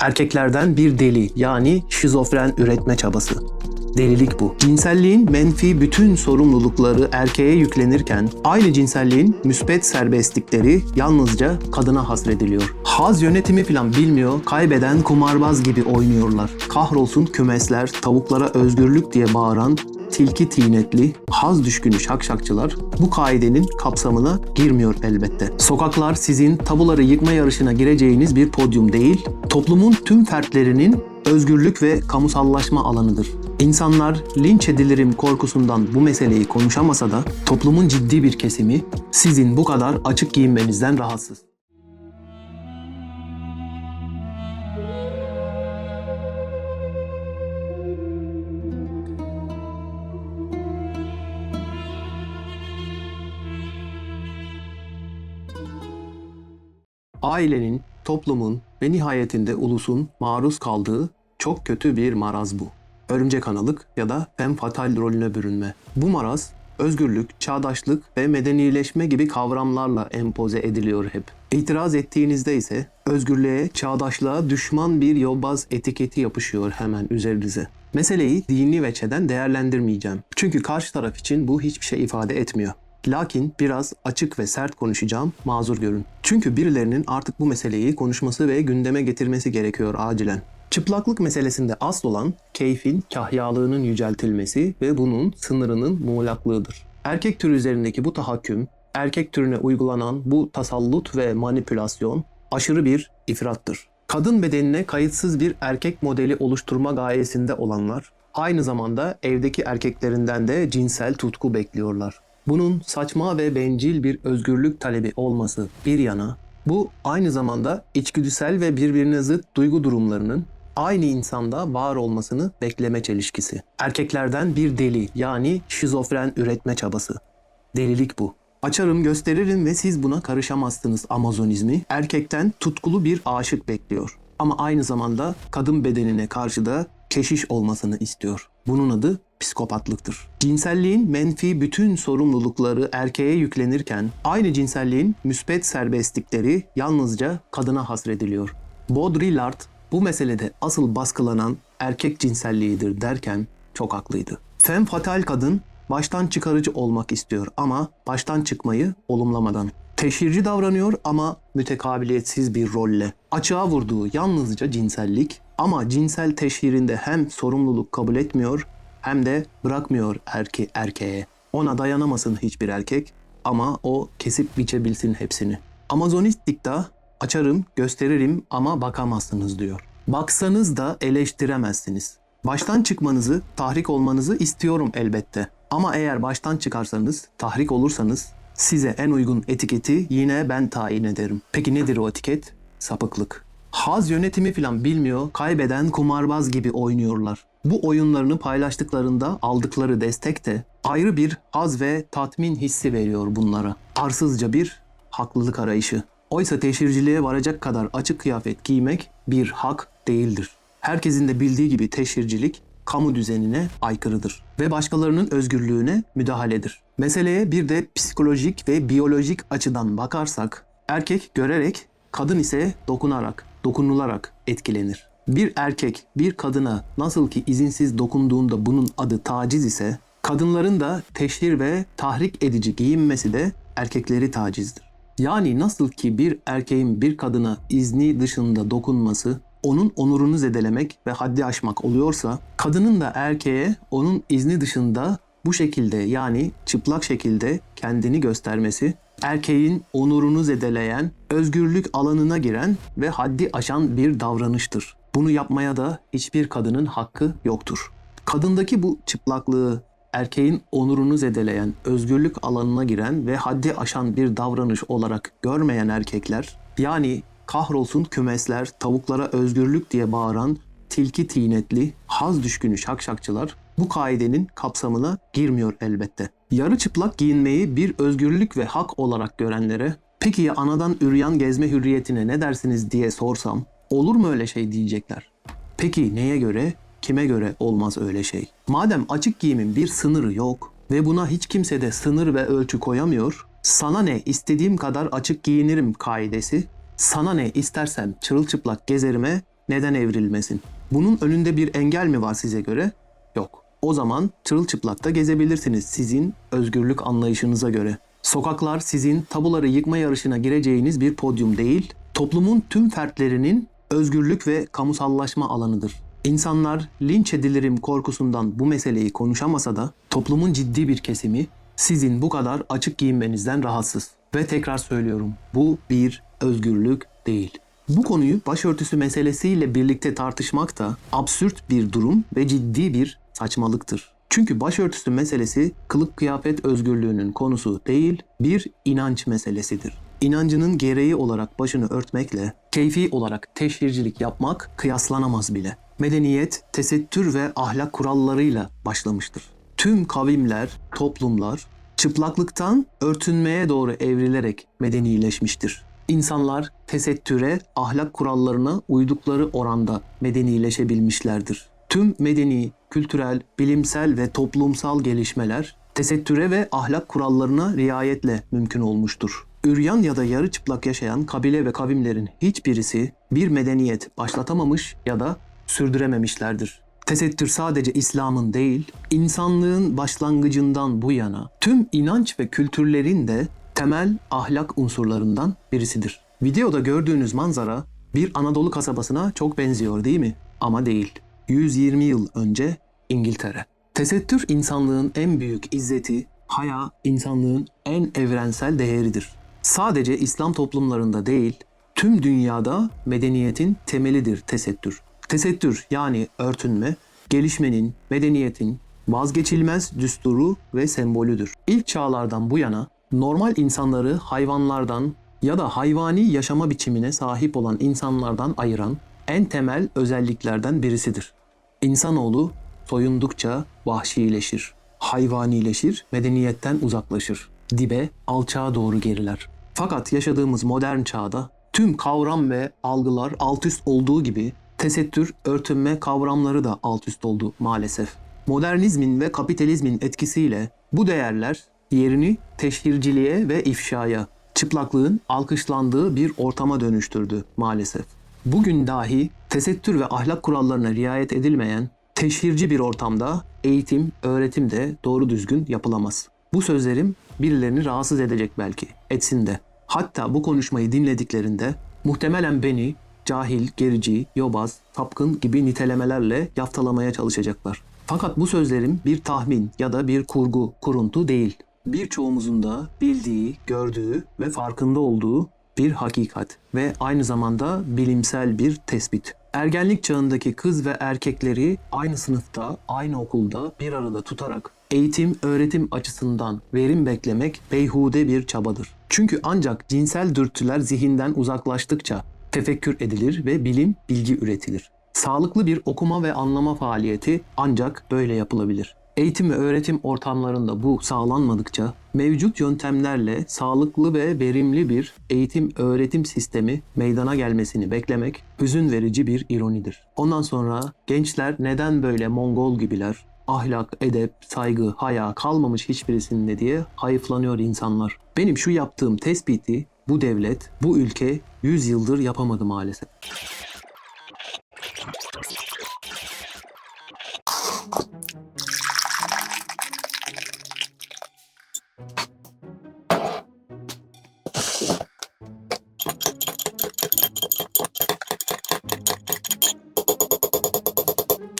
Erkeklerden bir deli yani şizofren üretme çabası. Delilik bu. Cinselliğin menfi bütün sorumlulukları erkeğe yüklenirken aynı cinselliğin müspet serbestlikleri yalnızca kadına hasrediliyor. Haz yönetimi falan bilmiyor, kaybeden kumarbaz gibi oynuyorlar. Kahrolsun kümesler, tavuklara özgürlük diye bağıran tilki tinetli, haz düşkünü şakşakçılar bu kaidenin kapsamına girmiyor elbette. Sokaklar sizin tabuları yıkma yarışına gireceğiniz bir podyum değil, toplumun tüm fertlerinin özgürlük ve kamusallaşma alanıdır. İnsanlar linç edilirim korkusundan bu meseleyi konuşamasa da toplumun ciddi bir kesimi sizin bu kadar açık giyinmenizden rahatsız. Ailenin, toplumun ve nihayetinde ulusun maruz kaldığı çok kötü bir maraz bu. Örümcek analık ya da femme fatale rolüne bürünme. Bu maraz özgürlük, çağdaşlık ve medenileşme gibi kavramlarla empoze ediliyor hep. İtiraz ettiğinizde ise özgürlüğe, çağdaşlığa düşman bir yobaz etiketi yapışıyor hemen üzerinize. Meseleyi dini veçeden değerlendirmeyeceğim. Çünkü karşı taraf için bu hiçbir şey ifade etmiyor. Lakin biraz açık ve sert konuşacağım, mazur görün. Çünkü birilerinin artık bu meseleyi konuşması ve gündeme getirmesi gerekiyor acilen. Çıplaklık meselesinde asıl olan keyfin kahyalığının yüceltilmesi ve bunun sınırının muğlaklığıdır. Erkek türü üzerindeki bu tahakküm, erkek türüne uygulanan bu tasallut ve manipülasyon aşırı bir ifrattır. Kadın bedenine kayıtsız bir erkek modeli oluşturma gayesinde olanlar, aynı zamanda evdeki erkeklerinden de cinsel tutku bekliyorlar. Bunun saçma ve bencil bir özgürlük talebi olması bir yana, bu aynı zamanda içgüdüsel ve birbirine zıt duygu durumlarının aynı insanda var olmasını bekleme çelişkisi. Erkeklerden bir deli yani şizofren üretme çabası. Delilik bu. Açarım gösteririm ve siz buna karışamazsınız Amazonizmi. Erkekten tutkulu bir aşık bekliyor. Ama aynı zamanda kadın bedenine karşı da keşiş olmasını istiyor. Bunun adı psikopatlıktır. Cinselliğin menfi bütün sorumlulukları erkeğe yüklenirken aynı cinselliğin müspet serbestlikleri yalnızca kadına hasrediliyor. Baudrillard bu meselede asıl baskılanan erkek cinselliğidir derken çok haklıydı. Femme fatale kadın baştan çıkarıcı olmak istiyor ama baştan çıkmayı olumlamadan. Teşhirci davranıyor ama mütekabiliyetsiz bir rolle. Açığa vurduğu yalnızca cinsellik ama cinsel teşhirinde hem sorumluluk kabul etmiyor hem de bırakmıyor erke erkeğe. Ona dayanamasın hiçbir erkek ama o kesip biçebilsin hepsini. Amazonist dikta açarım, gösteririm ama bakamazsınız diyor. Baksanız da eleştiremezsiniz. Baştan çıkmanızı, tahrik olmanızı istiyorum elbette. Ama eğer baştan çıkarsanız, tahrik olursanız size en uygun etiketi yine ben tayin ederim. Peki nedir o etiket? Sapıklık. Haz yönetimi falan bilmiyor, kaybeden kumarbaz gibi oynuyorlar. Bu oyunlarını paylaştıklarında aldıkları destek de ayrı bir haz ve tatmin hissi veriyor bunlara. Arsızca bir haklılık arayışı. Oysa teşhirciliğe varacak kadar açık kıyafet giymek bir hak değildir. Herkesin de bildiği gibi teşhircilik kamu düzenine aykırıdır ve başkalarının özgürlüğüne müdahaledir. Meseleye bir de psikolojik ve biyolojik açıdan bakarsak erkek görerek, kadın ise dokunarak, dokunularak etkilenir. Bir erkek bir kadına nasıl ki izinsiz dokunduğunda bunun adı taciz ise kadınların da teşhir ve tahrik edici giyinmesi de erkekleri tacizdir. Yani nasıl ki bir erkeğin bir kadına izni dışında dokunması onun onurunu zedelemek ve haddi aşmak oluyorsa, kadının da erkeğe onun izni dışında bu şekilde yani çıplak şekilde kendini göstermesi, erkeğin onurunu zedeleyen, özgürlük alanına giren ve haddi aşan bir davranıştır. Bunu yapmaya da hiçbir kadının hakkı yoktur. Kadındaki bu çıplaklığı erkeğin onurunu zedeleyen, özgürlük alanına giren ve haddi aşan bir davranış olarak görmeyen erkekler, yani kahrolsun kümesler, tavuklara özgürlük diye bağıran tilki tinetli, haz düşkünü şakşakçılar bu kaidenin kapsamına girmiyor elbette. Yarı çıplak giyinmeyi bir özgürlük ve hak olarak görenlere, peki ya anadan üryan gezme hürriyetine ne dersiniz diye sorsam, olur mu öyle şey diyecekler. Peki neye göre, kime göre olmaz öyle şey? Madem açık giyimin bir sınırı yok ve buna hiç kimse de sınır ve ölçü koyamıyor, sana ne istediğim kadar açık giyinirim kaidesi, sana ne istersem çırılçıplak gezerime neden evrilmesin? Bunun önünde bir engel mi var size göre? Yok. O zaman çırılçıplakta gezebilirsiniz sizin özgürlük anlayışınıza göre. Sokaklar sizin tabuları yıkma yarışına gireceğiniz bir podyum değil, toplumun tüm fertlerinin özgürlük ve kamusallaşma alanıdır. İnsanlar linç edilirim korkusundan bu meseleyi konuşamasa da toplumun ciddi bir kesimi sizin bu kadar açık giyinmenizden rahatsız. Ve tekrar söylüyorum bu bir özgürlük değil. Bu konuyu başörtüsü meselesiyle birlikte tartışmak da absürt bir durum ve ciddi bir saçmalıktır. Çünkü başörtüsü meselesi kılık kıyafet özgürlüğünün konusu değil, bir inanç meselesidir. İnancının gereği olarak başını örtmekle keyfi olarak teşhircilik yapmak kıyaslanamaz bile. Medeniyet tesettür ve ahlak kurallarıyla başlamıştır. Tüm kavimler, toplumlar çıplaklıktan örtünmeye doğru evrilerek medenileşmiştir. İnsanlar tesettüre, ahlak kurallarına uydukları oranda medenileşebilmişlerdir. Tüm medeni, kültürel, bilimsel ve toplumsal gelişmeler tesettüre ve ahlak kurallarına riayetle mümkün olmuştur. Üryan ya da yarı çıplak yaşayan kabile ve kavimlerin hiçbirisi bir medeniyet başlatamamış ya da sürdürememişlerdir. Tesettür sadece İslam'ın değil, insanlığın başlangıcından bu yana tüm inanç ve kültürlerin de temel ahlak unsurlarından birisidir. Videoda gördüğünüz manzara bir Anadolu kasabasına çok benziyor değil mi? Ama değil. 120 yıl önce İngiltere. Tesettür insanlığın en büyük izzeti, haya insanlığın en evrensel değeridir. Sadece İslam toplumlarında değil, tüm dünyada medeniyetin temelidir tesettür. Tesettür yani örtünme, gelişmenin, medeniyetin vazgeçilmez düsturu ve sembolüdür. İlk çağlardan bu yana normal insanları hayvanlardan ya da hayvani yaşama biçimine sahip olan insanlardan ayıran en temel özelliklerden birisidir. İnsanoğlu soyundukça vahşileşir, hayvanileşir, medeniyetten uzaklaşır, dibe, alçağa doğru geriler. Fakat yaşadığımız modern çağda tüm kavram ve algılar alt üst olduğu gibi tesettür, örtünme kavramları da alt üst oldu maalesef. Modernizmin ve kapitalizmin etkisiyle bu değerler yerini teşhirciliğe ve ifşaya, çıplaklığın alkışlandığı bir ortama dönüştürdü maalesef. Bugün dahi tesettür ve ahlak kurallarına riayet edilmeyen teşhirci bir ortamda eğitim, öğretim de doğru düzgün yapılamaz. Bu sözlerim birilerini rahatsız edecek belki, etsin de. Hatta bu konuşmayı dinlediklerinde muhtemelen beni cahil, gerici, yobaz, sapkın gibi nitelemelerle yaftalamaya çalışacaklar. Fakat bu sözlerim bir tahmin ya da bir kurgu, kuruntu değil. Birçoğumuzun da bildiği, gördüğü ve farkında olduğu bir hakikat ve aynı zamanda bilimsel bir tespit. Ergenlik çağındaki kız ve erkekleri aynı sınıfta, aynı okulda bir arada tutarak eğitim, öğretim açısından verim beklemek beyhude bir çabadır. Çünkü ancak cinsel dürtüler zihinden uzaklaştıkça tefekkür edilir ve bilim, bilgi üretilir. Sağlıklı bir okuma ve anlama faaliyeti ancak böyle yapılabilir. Eğitim ve öğretim ortamlarında bu sağlanmadıkça mevcut yöntemlerle sağlıklı ve verimli bir eğitim öğretim sistemi meydana gelmesini beklemek hüzün verici bir ironidir. Ondan sonra gençler neden böyle Mongol gibiler, ahlak, edep, saygı, haya kalmamış hiçbirisinde diye hayıflanıyor insanlar. Benim şu yaptığım tespiti bu devlet, bu ülke 100 yıldır yapamadı maalesef.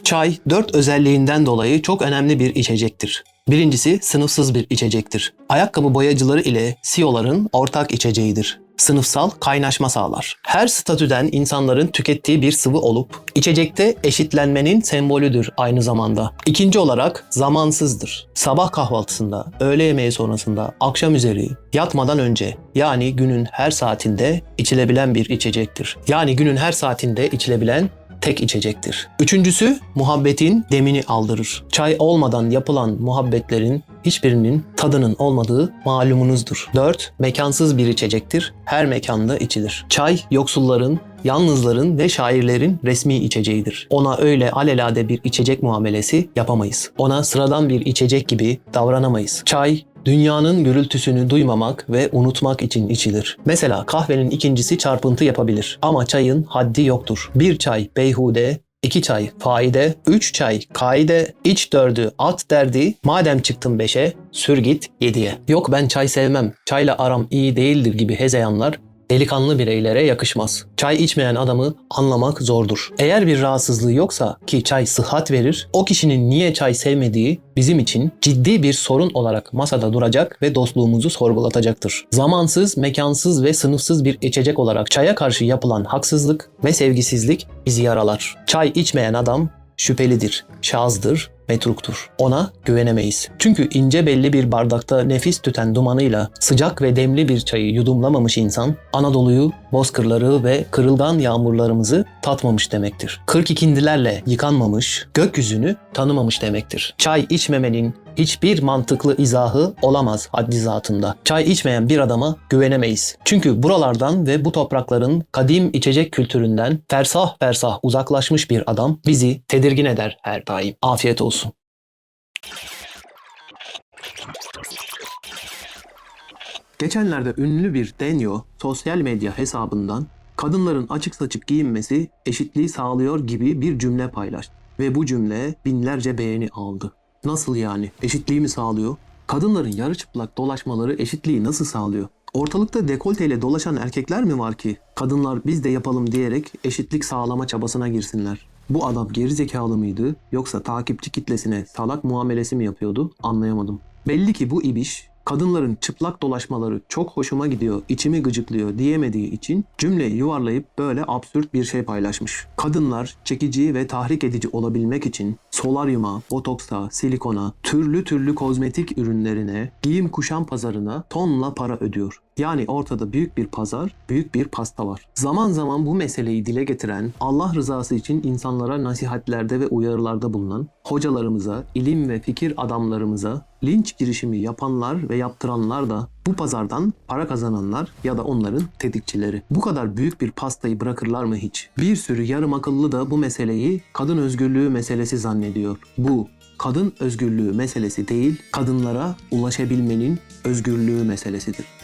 Çay dört özelliğinden dolayı çok önemli bir içecektir. Birincisi sınıfsız bir içecektir. Ayakkabı boyacıları ile CEO'ların ortak içeceğidir. Sınıfsal kaynaşma sağlar. Her statüden insanların tükettiği bir sıvı olup içecekte eşitlenmenin sembolüdür aynı zamanda. İkinci olarak zamansızdır. Sabah kahvaltısında, öğle yemeği sonrasında, akşam üzeri, yatmadan önce yani günün her saatinde içilebilen bir içecektir. Yani günün her saatinde içilebilen tek içecektir. Üçüncüsü muhabbetin demini aldırır. Çay olmadan yapılan muhabbetlerin hiçbirinin tadının olmadığı malumunuzdur. 4. Mekansız bir içecektir. Her mekanda içilir. Çay yoksulların, yalnızların ve şairlerin resmi içeceğidir. Ona öyle alelade bir içecek muamelesi yapamayız. Ona sıradan bir içecek gibi davranamayız. Çay dünyanın gürültüsünü duymamak ve unutmak için içilir. Mesela kahvenin ikincisi çarpıntı yapabilir ama çayın haddi yoktur. Bir çay beyhude, iki çay faide, üç çay kaide, iç dördü at derdi, madem çıktın beşe, sür git yediye. Yok ben çay sevmem, çayla aram iyi değildir gibi hezeyanlar delikanlı bireylere yakışmaz. Çay içmeyen adamı anlamak zordur. Eğer bir rahatsızlığı yoksa ki çay sıhhat verir, o kişinin niye çay sevmediği bizim için ciddi bir sorun olarak masada duracak ve dostluğumuzu sorgulatacaktır. Zamansız, mekansız ve sınıfsız bir içecek olarak çaya karşı yapılan haksızlık ve sevgisizlik bizi yaralar. Çay içmeyen adam şüphelidir, şazdır, metruktur. Ona güvenemeyiz. Çünkü ince belli bir bardakta nefis tüten dumanıyla sıcak ve demli bir çayı yudumlamamış insan, Anadolu'yu, bozkırları ve kırılgan yağmurlarımızı tatmamış demektir. Kırk ikindilerle yıkanmamış, gökyüzünü tanımamış demektir. Çay içmemenin hiçbir mantıklı izahı olamaz haddi zatında. Çay içmeyen bir adama güvenemeyiz. Çünkü buralardan ve bu toprakların kadim içecek kültüründen fersah fersah uzaklaşmış bir adam bizi tedirgin eder her daim. Afiyet olsun. Geçenlerde ünlü bir Denyo sosyal medya hesabından kadınların açık saçık giyinmesi eşitliği sağlıyor gibi bir cümle paylaştı. Ve bu cümle binlerce beğeni aldı. Nasıl yani? Eşitliği mi sağlıyor? Kadınların yarı çıplak dolaşmaları eşitliği nasıl sağlıyor? Ortalıkta dekolteyle dolaşan erkekler mi var ki kadınlar biz de yapalım diyerek eşitlik sağlama çabasına girsinler? Bu adam geri zekalı mıydı yoksa takipçi kitlesine salak muamelesi mi yapıyordu anlayamadım. Belli ki bu ibiş kadınların çıplak dolaşmaları çok hoşuma gidiyor, içimi gıcıklıyor diyemediği için cümleyi yuvarlayıp böyle absürt bir şey paylaşmış. Kadınlar çekici ve tahrik edici olabilmek için solaryuma, botoksa, silikona, türlü türlü kozmetik ürünlerine, giyim kuşam pazarına tonla para ödüyor. Yani ortada büyük bir pazar, büyük bir pasta var. Zaman zaman bu meseleyi dile getiren, Allah rızası için insanlara nasihatlerde ve uyarılarda bulunan, hocalarımıza, ilim ve fikir adamlarımıza linç girişimi yapanlar ve yaptıranlar da bu pazardan para kazananlar ya da onların tetikçileri. Bu kadar büyük bir pastayı bırakırlar mı hiç? Bir sürü yarım akıllı da bu meseleyi kadın özgürlüğü meselesi zannediyor. Bu kadın özgürlüğü meselesi değil, kadınlara ulaşabilmenin özgürlüğü meselesidir.